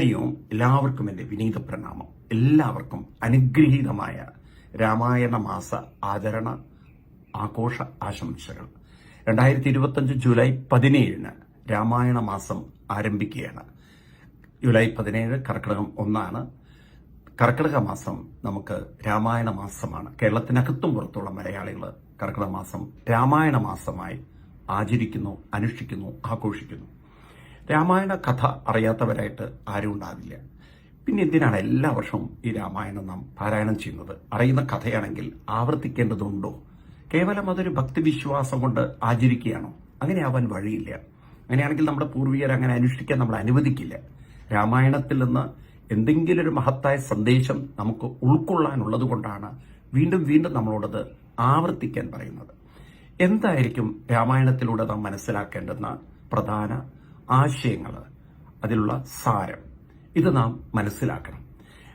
ഹരിയോം എല്ലാവർക്കും എന്റെ വിനീത പ്രണാമം. എല്ലാവർക്കും അനുഗ്രഹീതമായ രാമായണ മാസ ആചരണ ആഘോഷ ആശംസകൾ. രണ്ടായിരത്തി ഇരുപത്തഞ്ച് ജൂലൈ പതിനേഴിന് രാമായണ മാസം ആരംഭിക്കുകയാണ്. ജൂലൈ പതിനേഴ് കർക്കിടകം ഒന്നാണ്. കർക്കിടക മാസം നമുക്ക് രാമായണ മാസമാണ്. കേരളത്തിനകത്തും പുറത്തുള്ള മലയാളികൾ കർക്കിടക മാസം രാമായണ മാസമായി ആചരിക്കുന്നു അനുഷ്ഠിക്കുന്നു ആഘോഷിക്കുന്നു. രാമായണ കഥ അറിയാത്തവരായിട്ട് ആരും ഉണ്ടാവില്ല. പിന്നെ എന്തിനാണ് എല്ലാ വർഷവും ഈ രാമായണം നാം പാരായണം ചെയ്യുന്നത്? അറിയുന്ന കഥയാണെങ്കിൽ ആവർത്തിക്കേണ്ടതുണ്ടോ? കേവലം അതൊരു ഭക്തിവിശ്വാസം കൊണ്ട് ആചരിക്കുകയാണോ? അങ്ങനെ ആവാൻ വഴിയില്ല. അങ്ങനെയാണെങ്കിൽ നമ്മുടെ പൂർവികർ അങ്ങനെ അനുഷ്ഠിക്കാൻ നമ്മൾ അനുവദിക്കില്ല. രാമായണത്തിൽ നിന്ന് എന്തെങ്കിലും ഒരു മഹത്തായ സന്ദേശം നമുക്ക് ഉൾക്കൊള്ളാനുള്ളത് കൊണ്ടാണ് വീണ്ടും വീണ്ടും നമ്മളോടത് ആവർത്തിക്കാൻ പറയുന്നത്. എന്തായിരിക്കും രാമായണത്തിലൂടെ നാം മനസ്സിലാക്കേണ്ടുന്ന പ്രധാന ആശയങ്ങൾ അതിലുള്ള സാരം. ഇത് നാം മനസ്സിലാക്കണം.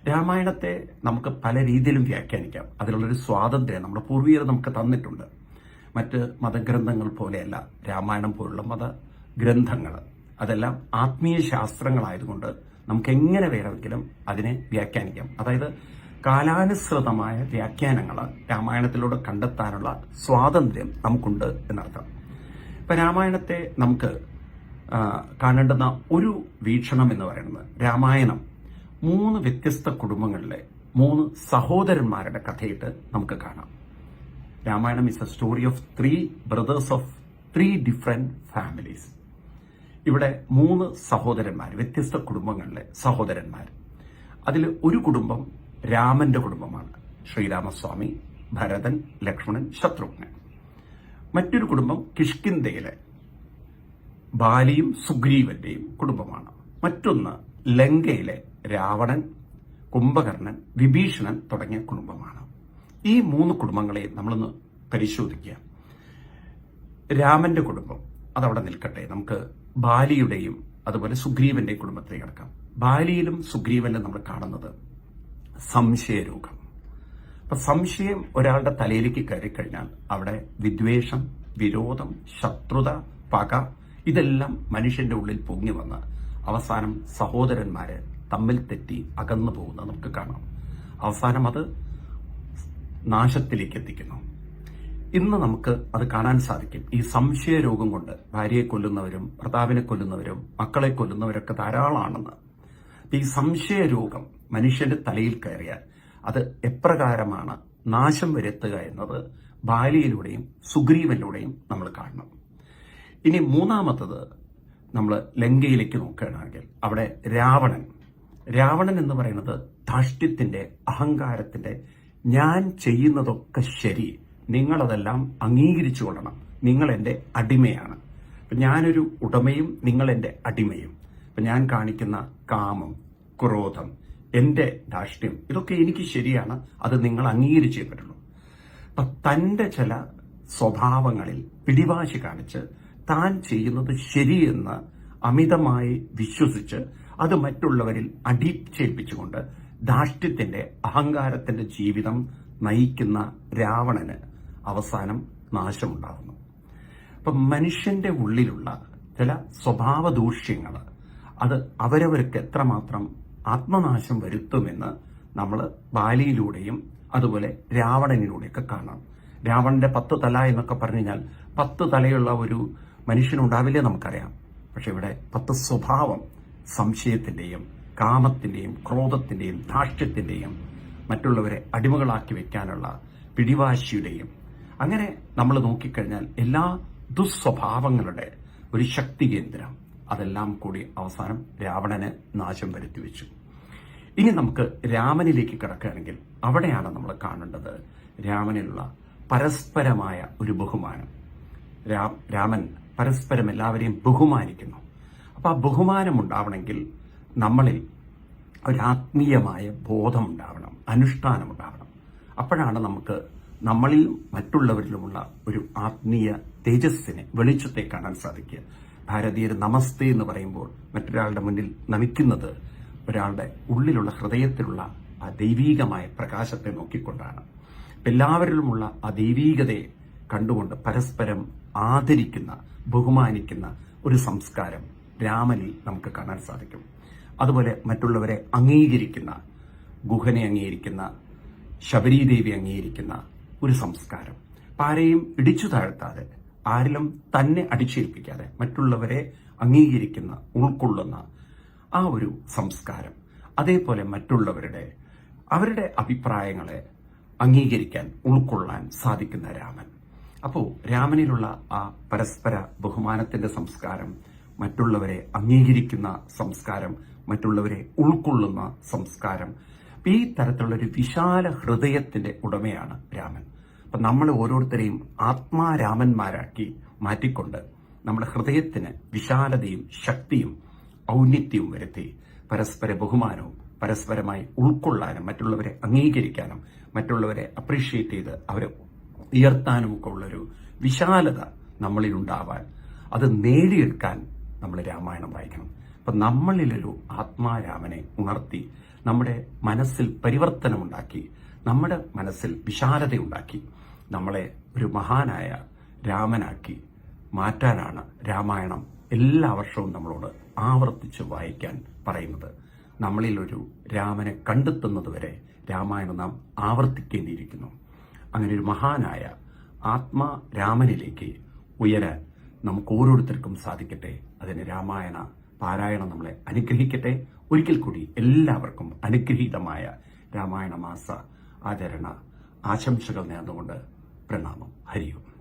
രാമായണത്തെ നമുക്ക് പല രീതിയിലും വ്യാഖ്യാനിക്കാം. അതിലുള്ളൊരു സ്വാതന്ത്ര്യം നമ്മുടെ പൂർവീകർ നമുക്ക് തന്നിട്ടുണ്ട്. മറ്റ് മതഗ്രന്ഥങ്ങൾ പോലെയല്ല രാമായണം പോലുള്ള മതഗ്രന്ഥങ്ങൾ. അതെല്ലാം ആത്മീയ ശാസ്ത്രങ്ങളായതുകൊണ്ട് നമുക്ക് എങ്ങനെ വേണമെങ്കിലും അതിനെ വ്യാഖ്യാനിക്കാം. അതായത് കാലാനുസൃതമായ വ്യാഖ്യാനങ്ങൾ രാമായണത്തിലൂടെ കണ്ടെത്താനുള്ള സ്വാതന്ത്ര്യം നമുക്കുണ്ട് എന്നർത്ഥം. ഇപ്പൊ രാമായണത്തെ നമുക്ക് കാണേണ്ടുന്ന ഒരു വീക്ഷണം എന്ന് പറയുന്നത് രാമായണം. മൂന്ന് വ്യത്യസ്ത കുടുംബങ്ങളിലെ മൂന്ന് സഹോദരന്മാരുടെ കഥയിട്ട് നമുക്ക് കാണാം. Ramayanam is a story of three brothers of three different families ഇവിടെ മൂന്ന് സഹോദരന്മാർ വ്യത്യസ്ത കുടുംബങ്ങളിലെ സഹോദരന്മാർ. അതിൽ ഒരു കുടുംബം രാമന്റെ കുടുംബമാണ്. ശ്രീരാമസ്വാമി ഭരതൻ ലക്ഷ്മണൻ ശത്രുഘ്നൻ. മറ്റൊരു കുടുംബം കിഷ്കിന്തയിലെ ബാലിയും സുഗ്രീവന്റെയും കുടുംബമാണ്. മറ്റൊന്ന് ലങ്കയിലെ രാവണൻ കുംഭകർണൻ വിഭീഷണൻ തുടങ്ങിയ കുടുംബമാണ്. ഈ മൂന്ന് കുടുംബങ്ങളെ നമ്മളൊന്ന് പരിശോധിക്കുക. രാമന്റെ കുടുംബം അതവിടെ നിൽക്കട്ടെ. നമുക്ക് ബാലിയുടെയും അതുപോലെ സുഗ്രീവന്റെ കുടുംബത്തിലേക്ക് കിടക്കാം. ബാലിയിലും സുഗ്രീവനിലും നമ്മൾ കാണുന്നത് സംശയരോഗം. അപ്പൊ സംശയം ഒരാളുടെ തലയിലേക്ക് കയറിക്കഴിഞ്ഞാൽ അവിടെ വിദ്വേഷം വിരോധം ശത്രുത പക ഇതെല്ലാം മനുഷ്യന്റെ ഉള്ളിൽ പൊങ്ങി വന്ന് അവസാനം സഹോദരന്മാര് തമ്മിൽ തെറ്റി അകന്നു പോകുന്നത് നമുക്ക് കാണാം. അവസാനം അത് നാശത്തിലേക്ക് എത്തിക്കുന്നു. ഇന്ന് നമുക്ക് അത് കാണാൻ സാധിക്കും. ഈ സംശയ രോഗം കൊണ്ട് ഭാര്യയെ കൊല്ലുന്നവരും ഭർത്താവിനെ കൊല്ലുന്നവരും മക്കളെ കൊല്ലുന്നവരൊക്കെ ധാരാളമാണെന്ന് ഈ സംശയ രോഗം മനുഷ്യന്റെ തലയിൽ കയറിയാൽ അത് എപ്രകാരമാണ് നാശം വരുത്തുക എന്നത് ബാലിയിലൂടെയും സുഗ്രീവനിലൂടെയും നമ്മൾ കാണണം. ഇനി മൂന്നാമത്തത് നമ്മൾ ലങ്കയിലേക്ക് നോക്കുകയാണെങ്കിൽ അവിടെ രാവണൻ. രാവണൻ എന്ന് പറയുന്നത് ധാഷ്ട്യത്തിന്റെ അഹങ്കാരത്തിന്റെ ഞാൻ ചെയ്യുന്നതൊക്കെ ശരി. നിങ്ങളതെല്ലാം അംഗീകരിച്ചു കൊള്ളണം. നിങ്ങൾ എന്റെ അടിമയാണ്. അപ്പം ഞാനൊരു ഉടമയും നിങ്ങൾ എന്റെ അടിമയും. അപ്പം ഞാൻ കാണിക്കുന്ന കാമം ക്രോധം എന്റെ ധാഷ്ട്യം ഇതൊക്കെ എനിക്ക് ശരിയാണ്. അത് നിങ്ങൾ അംഗീകരിച്ചേ പറ്റുള്ളൂ. അപ്പൊ തന്റെ ചില സ്വഭാവങ്ങളിൽ പിടിവാശി കാണിച്ച് താൻ ചെയ്യുന്നത് ശരിയെന്ന് അമിതമായി വിശ്വസിച്ച് അത് മറ്റുള്ളവരിൽ അടിച്ചേൽപ്പിച്ചുകൊണ്ട് ധാഷ്ട്യത്തിന്റെ അഹങ്കാരത്തിന്റെ ജീവിതം നയിക്കുന്ന രാവണന് അവസാനം നാശമുണ്ടാകുന്നു അപ്പൊ മനുഷ്യന്റെ ഉള്ളിലുള്ള ചില സ്വഭാവ ദൂഷ്യങ്ങൾ അത് അവരവർക്ക് എത്രമാത്രം ആത്മനാശം വരുത്തുമെന്ന് നമ്മൾ ബാലിയിലൂടെയും അതുപോലെ രാവണനിലൂടെയൊക്കെ കാണാം. രാവണന്റെ പത്ത് തല എന്നൊക്കെ പറഞ്ഞു കഴിഞ്ഞാൽ പത്ത് തലയുള്ള ഒരു മനുഷ്യനുണ്ടാവില്ലേ നമുക്കറിയാം. പക്ഷെ ഇവിടെ പത്ത് സ്വഭാവം സംശയത്തിന്റെയും കാമത്തിന്റെയും ക്രോധത്തിന്റെയും ധാഷ്ട്യത്തിന്റെയും മറ്റുള്ളവരെ അടിമകളാക്കി വെക്കാനുള്ള പിടിവാശിയുടെയും അങ്ങനെ നമ്മൾ നോക്കിക്കഴിഞ്ഞാൽ എല്ലാ ദുസ്വഭാവങ്ങളുടെ ഒരു ശക്തി കേന്ദ്രം അതെല്ലാം കൂടി അവസാനം രാവണന് നാശം വരുത്തി വെച്ചു. ഇനി നമുക്ക് രാമനിലേക്ക് കിടക്കുകയാണെങ്കിൽ അവിടെയാണ് നമ്മൾ കാണേണ്ടത് രാമനിലുള്ള പരസ്പരമായ ഒരു ബഹുമാനം. രാമൻ പരസ്പരം എല്ലാവരെയും ബഹുമാനിക്കുന്നു. അപ്പൊ ആ ബഹുമാനം ഉണ്ടാവണമെങ്കിൽ നമ്മളിൽ ഒരു ആത്മീയമായ ബോധം ഉണ്ടാവണം അനുഷ്ഠാനം ഉണ്ടാവണം അപ്പോഴാണ് നമുക്ക് നമ്മളിൽ മറ്റുള്ളവരിലുമുള്ള ഒരു ആത്മീയ തേജസ്സിനെ വെളിച്ചത്തെ കാണാൻ സാധിക്കുക. ഭാരതീയർ നമസ്തേ എന്ന് പറയുമ്പോൾ മറ്റൊരാളുടെ മുന്നിൽ നമിക്കുന്നത് ഒരാളുടെ ഉള്ളിലുള്ള ഹൃദയത്തിലുള്ള ആ ദൈവീകമായ പ്രകാശത്തെ നോക്കിക്കൊണ്ടാണ്. എല്ലാവരിലുമുള്ള ആ ദൈവീകതയെ കണ്ടുകൊണ്ട് പരസ്പരം ആദരിക്കുന്ന ബഹുമാനിക്കുന്ന ഒരു സംസ്കാരം രാമനിൽ നമുക്ക് കാണാൻ സാധിക്കും. അതുപോലെ മറ്റുള്ളവരെ അംഗീകരിക്കുന്ന ഗുഹനെ അംഗീകരിക്കുന്ന ശബരീദേവി അംഗീകരിക്കുന്ന ഒരു സംസ്കാരം. ആരെയും ഇടിച്ചു താഴ്ത്താതെ ആരിലും തന്നെ അടിച്ചേൽപ്പിക്കാതെ മറ്റുള്ളവരെ അംഗീകരിക്കുന്ന ഉൾക്കൊള്ളുന്ന ആ ഒരു സംസ്കാരം. അതേപോലെ മറ്റുള്ളവരുടെ അവരുടെ അഭിപ്രായങ്ങളെ അംഗീകരിക്കാൻ ഉൾക്കൊള്ളാൻ സാധിക്കുന്ന രാമൻ. അപ്പോ രാമനിലുള്ള ആ പരസ്പര ബഹുമാനത്തിന്റെ സംസ്കാരം മറ്റുള്ളവരെ അംഗീകരിക്കുന്ന സംസ്കാരം മറ്റുള്ളവരെ ഉൾക്കൊള്ളുന്ന സംസ്കാരം ഈ തരത്തിലുള്ള ഒരു വിശാല ഹൃദയത്തിന്റെ ഉടമയാണ് രാമൻ. അപ്പൊ നമ്മൾ ഓരോരുത്തരെയും ആത്മാരാമന്മാരാക്കി മാറ്റിക്കൊണ്ട് നമ്മുടെ ഹൃദയത്തിന് വിശാലതയും ശക്തിയും ഔന്നിത്യവും വരുത്തി പരസ്പര ബഹുമാനവും പരസ്പരമായി ഉൾക്കൊള്ളാനും മറ്റുള്ളവരെ അംഗീകരിക്കാനും മറ്റുള്ളവരെ അപ്രീഷിയേറ്റ് ചെയ്ത് അവരെ ഉയർത്താനും ഒക്കെ ഉള്ളൊരു വിശാലത നമ്മളിൽ ഉണ്ടാവാൻ അത് നേടിയെടുക്കാൻ നമ്മൾ രാമായണം വായിക്കണം. അപ്പൊ നമ്മളിലൊരു ആത്മാരാമനെ ഉണർത്തി നമ്മുടെ മനസ്സിൽ പരിവർത്തനമുണ്ടാക്കി നമ്മുടെ മനസ്സിൽ വിശാലതയുണ്ടാക്കി നമ്മളെ ഒരു മഹാനായ രാമനാക്കി മാറ്റാനാണ് രാമായണം എല്ലാ വർഷവും നമ്മളോട് ആവർത്തിച്ച് വായിക്കാൻ പറയുന്നത്. നമ്മളിലൊരു രാമനെ കണ്ടെത്തുന്നതുവരെ രാമായണം നാം ആവർത്തിക്കേണ്ടിയിരിക്കുന്നു. അങ്ങനെ ഒരു മഹാനായ ആത്മാ രാമനിലേക്ക് ഉയരാൻ നമുക്ക് ഓരോരുത്തർക്കും സാധിക്കട്ടെ. അതിന് രാമായണ പാരായണം നമ്മളെ അനുഗ്രഹിക്കട്ടെ. ഒരിക്കൽ കൂടി എല്ലാവർക്കും അനുഗ്രഹീതമായ രാമായണ മാസ ആചരണ ആശംസകൾ നേർന്നുകൊണ്ട് പ്രണാമം. ഹരിയും